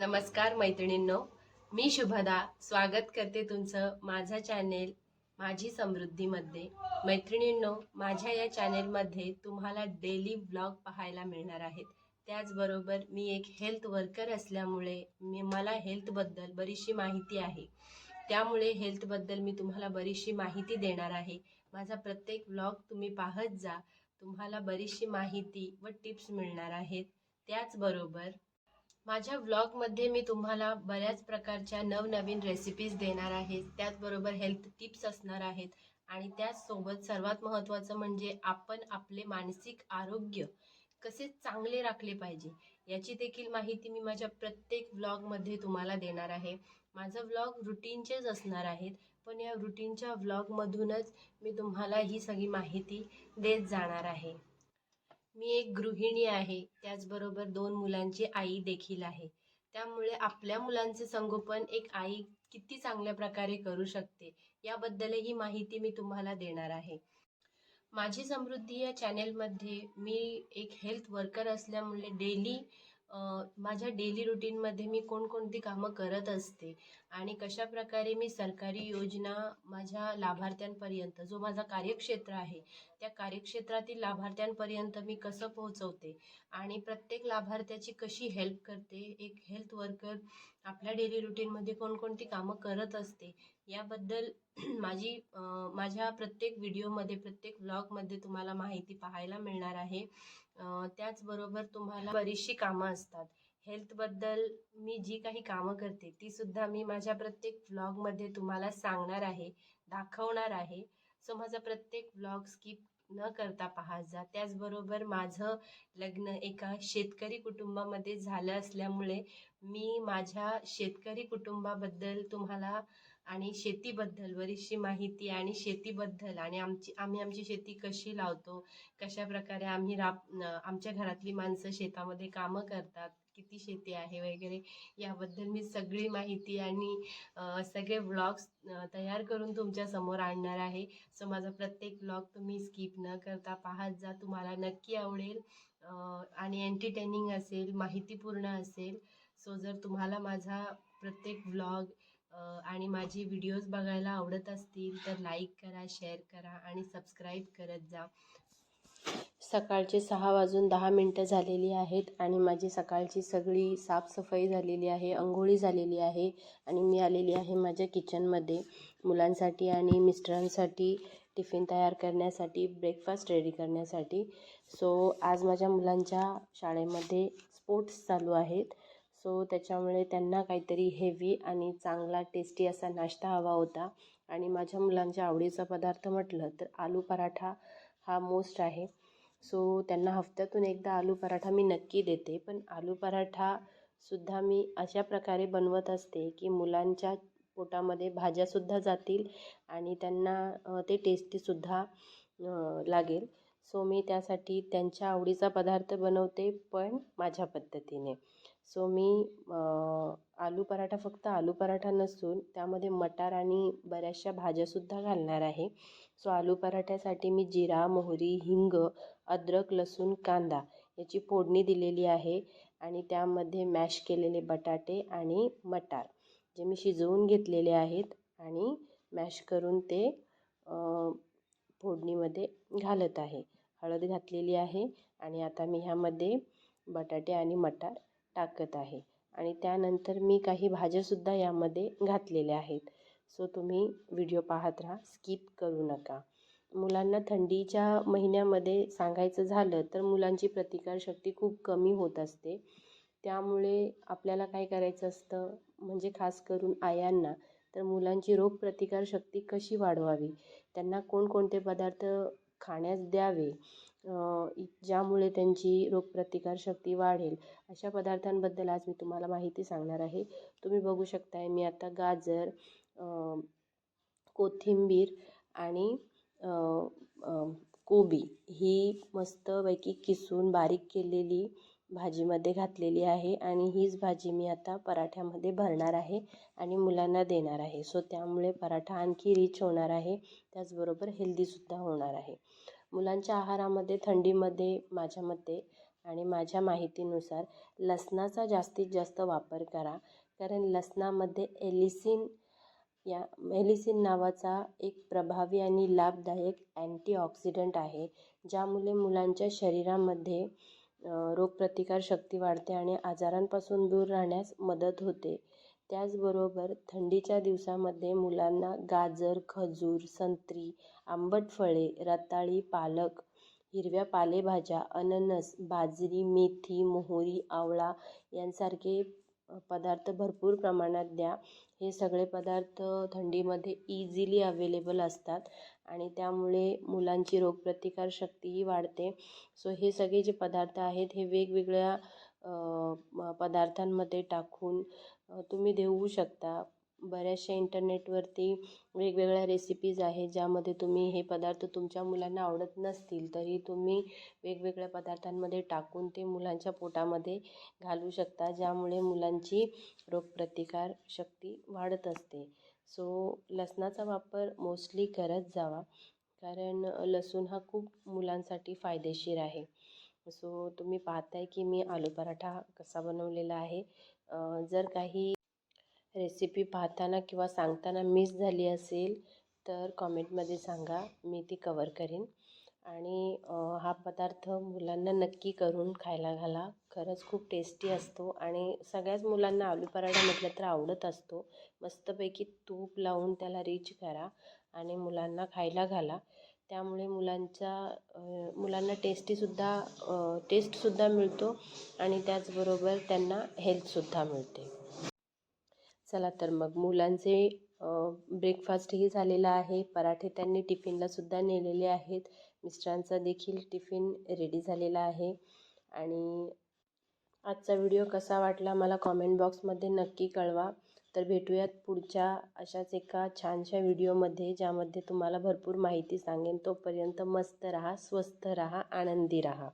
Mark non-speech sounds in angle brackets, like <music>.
नमस्कार मैत्रिणींनो मी शुभदा. स्वागत करते तुमचं माझा चॅनेल माझी समृद्धीमध्ये. मैत्रिणींनो माझ्या या चॅनेलमध्ये तुम्हाला डेली ब्लॉग पाहायला मिळणार आहेत. त्याचबरोबर मी एक हेल्थ वर्कर असल्यामुळे मी मला हेल्थबद्दल बरीचशी माहिती आहे. त्यामुळे हेल्थबद्दल मी तुम्हाला बरीचशी माहिती देणार आहे. माझा प्रत्येक ब्लॉग तुम्ही पाहत जा तुम्हाला बरीचशी माहिती व टिप्स मिळणार आहेत. त्याचबरोबर माझ्या व्लॉगमध्ये मी तुम्हाला बऱ्याच प्रकारच्या नवनवीन रेसिपीज देणार आहे. त्याचबरोबर हेल्थ टिप्स असणार आहेत. आणि त्याचसोबत सर्वात महत्त्वाचं म्हणजे आपण आपले मानसिक आरोग्य कसे चांगले राखले पाहिजे याची देखील माहिती मी माझ्या प्रत्येक व्लॉगमध्ये तुम्हाला देणार आहे. माझं व्लॉग रुटीनचेच असणार आहेत पण या रुटीनच्या व्लॉगमधूनच मी तुम्हाला ही सगळी माहिती देत जाणार आहे. मी एक गृहिणी आहे. त्याचबरोबर दोन मुलांची आई देखील आहे. त्यामुळे आपल्या मुलांचे संगोपन एक आई किती चांगल्या प्रकारे करू शकते याबद्दलही माहिती मी तुम्हाला देणार आहे. माझी समृद्धी या चॅनेलमध्ये मी एक हेल्थ वर्कर असल्यामुळे डेली माझ्या डेली रुटीनमध्ये मी कोणकोणती कामं करत असते. आणि कशा प्रकारे मी सरकारी योजना माझ्या लाभार्थ्यांपर्यंत जो माझा कार्यक्षेत्र आहे त्या कार्यक्षेत्रातील लाभार्थ्यांपर्यंत मी कसं पोहोचवते आणि प्रत्येक लाभार्थ्याची कशी हेल्प करते एक हेल्थ वर्कर आपल्या डेली रुटीनमध्ये कोणकोणती कामं करत असते याबद्दल <clears throat> माझी माझ्या प्रत्येक व्हिडिओमध्ये प्रत्येक व्लॉगमध्ये तुम्हाला माहिती पाहायला मिळणार आहे. त्याचबरोबर तुम्हाला बरीचशी कामं असतात. हेल्थबद्दल मी जी काही कामं करते ती सुद्धा मी माझ्या प्रत्येक व्लॉगमध्ये तुम्हाला सांगणार आहे दाखवणार आहे. सो माझा प्रत्येक व्लॉग स्किप न करता पाहत जा. त्याचबरोबर माझं लग्न एका शेतकरी कुटुंबामध्ये झालं असल्यामुळे मी माझ्या शेतकरी कुटुंबाबद्दल तुम्हाला आणि शेतीबद्दल बरीचशी माहिती आणि शेतीबद्दल आणि आमची आम्ही आमची शेती कशी लावतो कशा प्रकारे आम्ही राब आमच्या घरातली माणसं शेतामध्ये कामं करतात किती शेती आहे वगैरे याबद्दल मी सगळी माहिती आणि सगळे व्लॉग्स तयार करून तुमच्यासमोर आणणार आहे. सो माझा प्रत्येक व्लॉग तुम्ही स्किप न करता पाहत जा. तुम्हाला नक्की आवडेल. आणि एंटरटेनिंग असेल माहितीपूर्ण असेल. सो जर तुम्हाला माझा प्रत्येक व्लॉग आणि माझी व्हिडिओज बघायला आवडत असतील तर लाईक करा शेअर करा आणि सबस्क्राईब करत जा. सकाळचे सहा वाजून दहा मिनटं झालेली आहेत आणि माझी सकाळची सगळी साफसफाई झालेली आहे अंघोळी झालेली आहे आणि मी आलेली आहे माझ्या किचनमध्ये. मुलांसाठी आणि मिस्टरांसाठी टिफिन तयार करण्यासाठी ब्रेकफास्ट रेडी करण्यासाठी. सो आज माझ्या मुलांच्या शाळेमध्ये स्पोर्ट्स चालू आहेत. सो त्याच्यामुळे त्यांना काहीतरी हेवी आणि चांगला टेस्टी असा नाश्ता हवा होता. आणि माझ्या मुलांच्या आवडीचा पदार्थ म्हटलं तर आलू पराठा हा मोस्ट आहे. सो त्यांना हफ्त्यातून एकदा आलू पराठा मी नक्की देते. पण आलू पराठासुद्धा मी अशा प्रकारे बनवत असते की मुलांच्या पोटामध्ये भाज्यासुद्धा जातील आणि त्यांना ते टेस्टीसुद्धा लागेल. सो मी त्यासाठी त्यांच्या आवडीचा पदार्थ बनवते पण माझ्या पद्धतीने. सो मी आलू पराठा फक्त आलू पराठा नसून त्यामध्ये मटार आणि बऱ्याचशा भाज्यासुद्धा घालणार आहे. सो आलू पराठ्यासाठी मी जिरा मोहरी हिंग अद्रक लसूण कांदा याची फोडणी दिलेली आहे आणि त्यामध्ये मॅश केलेले बटाटे आणि मटार जे मी शिजवून घेतलेले आहेत आणि मॅश करून ते फोडणीमध्ये घालत आहे. हळद घातलेली आहे आणि आता मी ह्यामध्ये बटाटे आणि मटार टाकत आहे. आणि त्यानंतर मी काही भाज्यासुद्धा यामध्ये घातलेल्या आहेत. सो तुम्ही व्हिडिओ पाहत राहा. स्किप करू नका. मुलांना थंडीच्या महिन्यामध्ये सांगायचं झालं तर मुलांची प्रतिकारशक्ती खूप कमी होत असते. त्यामुळे आपल्याला काय करायचं असतं? म्हणजे खास करून आयांना तर मुलांची रोगप्रतिकारशक्ती कशी वाढवावी? त्यांना कोणकोणते पदार्थ खाण्यास द्यावे? ज्यामुळे त्यांची रोगप्रतिकारशक्ती वाढेल. अशा पदार्थांबद्दल आज मी तुम्हाला माहिती सांगणार आहे. तुम्ही बघू शकताय मी आता गाजर कोथिंबीर आणि कोबी ही मस्तपैकी किसून बारीक केलेली भाजीमध्ये घातलेली आहे आणि हीच भाजी मी आता पराठ्यामध्ये भरणार आहे आणि मुलांना देणार आहे. सो त्यामुळे पराठा आणखी रिच होणार आहे. त्याचबरोबर हेल्दीसुद्धा होणार आहे. मुलांच्या आहारामध्ये थंडीमध्ये माझ्या मते आणि माझ्या माहितीनुसार लसणाचा जास्तीत जास्त वापर करा. कारण लसणामध्ये एलिसिन या एलिसिन नावाचा एक प्रभावी आणि लाभदायक अँटीऑक्सिडंट आहे ज्यामुळे मुलांच्या शरीरामध्ये रोगप्रतिकारशक्ती वाढते आणि आजारांपासून दूर राहण्यास मदत होते. त्याचबरोबर थंडीच्या दिवसामध्ये मुलांना गाजर खजूर संत्री आंबट फळे रताळी पालक हिरव्या पालेभाज्या अननस बाजरी मेथी मोहरी आवळा यांसारखे पदार्थ भरपूर प्रमाणात द्या. हे सगळे पदार्थ थंडीमध्ये इझिली अवेलेबल असतात आणि त्यामुळे मुलांची रोगप्रतिकारशक्तीही वाढते. सो हे सगळे जे पदार्थ आहेत हे वेगवेगळ्या पदार्थांमध्ये टाकून तुम्ही देऊ शकता. बऱ्याचशा इंटरनेटवरती वेगवेगळ्या रेसिपीज आहेत ज्यामध्ये तुम्ही हे पदार्थ तुमच्या मुलांना आवडत नसतील तरी तुम्ही वेगवेगळ्या पदार्थांमध्ये टाकून ते मुलांच्या पोटामध्ये घालू शकता ज्यामुळे मुलांची रोगप्रतिकार शक्ती वाढत असते. सो लसणाचा वापर मोस्टली करत जावा कारण लसूण हा खूप मुलांसाठी फायदेशीर आहे. सो तुम्ही पाहताय की मी आलू पराठा कसा बनवलेला आहे. जर काही रेसिपी पाहताना किंवा सांगताना मिस झाली असेल तर कॉमेंटमध्ये सांगा. मी ती कवर करीन. आणि हा पदार्थ मुलांना नक्की करून खायला घाला. खरंच खूप टेस्टी असतो आणि सगळ्याच मुलांना आलू पराठा म्हटलं तर आवडत असतो. मस्तपैकी तूप लावून त्याला रिच करा आणि मुलांना खायला घाला. त्यामुळे मुलांच्या मुलांना टेस्टीसुद्धा टेस्टसुद्धा मिळतो आणि त्याचबरोबर त्यांना हेल्थसुद्धा मिळते. चला तर मग मुलांचे ब्रेकफास्टही झालेला आहे. पराठे त्यांनी टिफिनलासुद्धा नेलेले आहेत. मिस्टरांचा देखील टिफिन रेडी झालेला आहे. आणि आजचा व्हिडिओ कसा वाटला मला कॉमेंट बॉक्समध्ये नक्की कळवा. तर भेटूयात पुढच्या अशाच एका छानशा व्हिडिओमध्ये ज्यामध्ये तुम्हाला भरपूर माहिती सांगेन. तोपर्यंत मस्त रहा स्वस्त रहा आनंदी रहा.